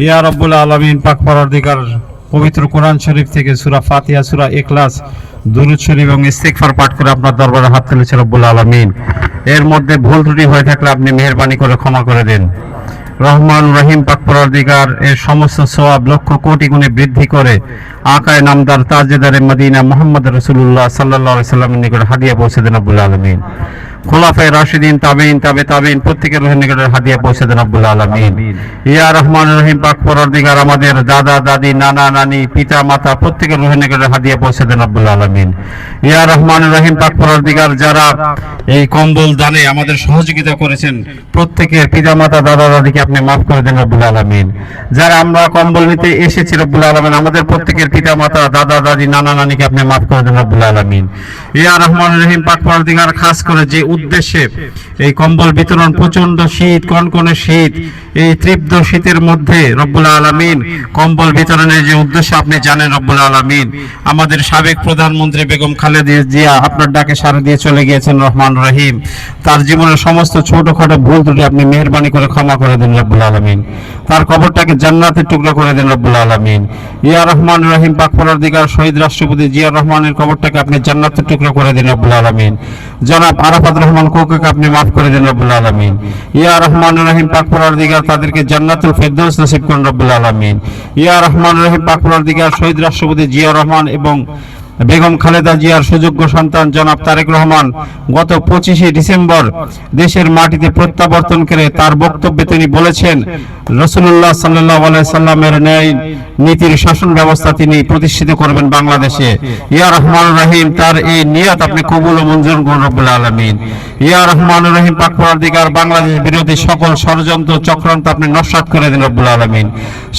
ইয়া রব্বুল আলমিন, পাক পরাধিকার পবিত্র কোরআন শরীফ থেকে সুরা ফাতিহা, সুরা এখলাস দুরুদ শরীফ এবং ইস্তেগফার পাঠ করে আপনার দরবারে হাত তুলেছে রব্বুল আলমিন। এর মধ্যে ভুল ত্রুটি হয়ে থাকলে আপনি মেহেরবানি করে ক্ষমা করে দেন। রহমান রহিম, পাক পরাধিকার এর সমস্ত সোয়াব লক্ষ কোটি গুণে বৃদ্ধি করে আকায় নামদার তাজেদারে মদিনা মোহাম্মদ রসুল্লাহ সাল্লাহ সাল্লামের নিকট হাদিয়া পৌঁছে দেন রব্বুল আলমিন। খোলাফায়ে রাশিদিন তাবেইন তাবে তাবেইন প্রত্যেকের রোহের নিকটের হাদিয়া পৌঁছে দেন আব্বুল আলমিন। ইয়া রহমান রহিম পাক আমাদের দাদা দাদি নানা নানি পিতা মাতা প্রত্যেকের রোহের নিকটের হাদিয়া পৌঁছে দেন আব্বুল আলমিন। ইয়া রহমান রহিম পাক যারা এই কম্বল দানে আমাদের সহযোগিতা করেছেন প্রত্যেকের পিতা মাতা দাদা দাদিকে আপনি মাফ করে দেন রব্বুল আলমিন। যারা আমরা কম্বল নিতে এসেছি রব্বুল আলমিন আমাদের প্রত্যেকের পিতা মাতা দাদা দাদি নানা নানিকে আপনি মাফ করে দেন রব্বুল আলমিন। ইয়া রহমান রহিম পাক পরাধিকার খাস করে যে উদ্দেশ্যে এই কম্বল বিতরণ প্রচণ্ড শীত, কনকনে শীত, এই তীব্র শীতের মধ্যে রব্বুল আলমিন কম্বল বিতরণের যে উদ্দেশ্য আপনি জানেন রব্বুল আলমিন, আমাদের সাবেক প্রধানমন্ত্রী বেগম খালেদা জিয়া আপনার ডাকে সারা দিয়ে চলে গিয়েছেন রহমান রহিম। তার জীবনের সমস্ত ছোটখাটো ভুল ত্রুটি আপনি মেহরবানি করে ক্ষমা করে দিন রব্বুল আলমিন। তার কবরটাকে জান্নাতের টুকরো করে দিন রব্বুল আলমিন। ইয়া রহমান রহিম, পাক দিগার শহীদ রাষ্ট্রপতি জিয়া রহমানের কবরটাকে আপনি জান্নাতের টুকরো করে দিন রব্বুল আলমিন। জনাব আরাফাত রহমান কোকাকে আপনি মাফ করে দিন রব্বুল আলমিন। ইয়া রহমান রহিম, পাক দিগার তাদেরকে জান্নাতুল ফেরদৌস নসিব করুন রব্বুল আলমিন। ইয়া রহমান রহিম, পাক দিগার শহীদ রাষ্ট্রপতি জিয়া রহমান এবং বেগম খালেদা জিয়ার সুযোগ্য সন্তান জনাব তারেক রহমান গত পঁচিশে ডিসেম্বর দেশের মাটিতে প্রত্যাবর্তন করে তার বক্তব্যে তিনি বলেছেন রসুল্লাহ সাল্লাহ সাল্লামের ন্যায় নীতির শাসন ব্যবস্থা তিনি প্রতিষ্ঠিত করবেন বাংলাদেশে। ইয়া রহমান রহিম, তার এই নিয়ত আপনি কবুল ও মঞ্জুর করুন আলমিন। ইয়া রহমান রহিম পাকুয়ার দিগার বাংলাদেশ বিরোধী সকল ষড়যন্ত্র চক্রান্ত আপনি নস্বাত করে দিন রব্বুল আলমিন।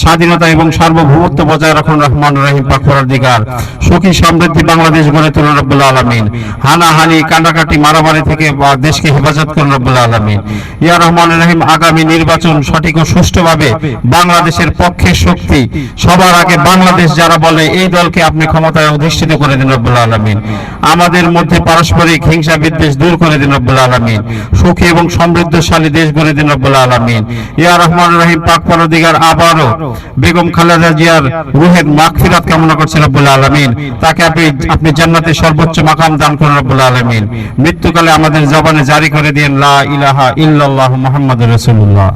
স্বাধীনতা এবং সার্বভৌমত্ব বজায় রাখুন রহমান রহিম পাকুয়ার দিগার সুখী সমৃদ্ধি বাংলাদেশ গড়ে তুলুন রব্বুল আলমিন। হানাহানি কান্ডাকাটি মারামারি থেকে দেশকে হেফাজত করুন রব্বুল আলমিন। ইয়া রহমান রহিম, আগামী নির্বাচন সঠিক ও সুষ্ঠুভাবে বাংলাদেশের পক্ষে শক্তি। সবার আগে বাংলাদেশ যারা বলে, এই দলকে আপনি ক্ষমতায় অধিষ্ঠিত করে দিন রব্বুল আলমিন। আমাদের মধ্যে পারস্পরিক হিংসা বিদ্বেষ দূর করে দিন রব্বুল আলমিন। সুখী এবং সমৃদ্ধশালী দেশ গড়ে দিন রব্বুল আলমিন। ইয়া রহমান রহিম, পাক পরদিগার আবারও বেগম খালেদা জিয়ার রুহের মাগফিরাত কামনা করছেন রব্বুল আলমিন। তাকে আপনি আপনি জান্নাতে সর্বোচ্চ মাকাম দান করুন রব্বুল আলমিন। মৃত্যুকালে আমাদের জবানে জারি করে দিন লা ইলাহা ইল্লাল্লাহু মুহাম্মাদুর রাসূলুল্লাহ।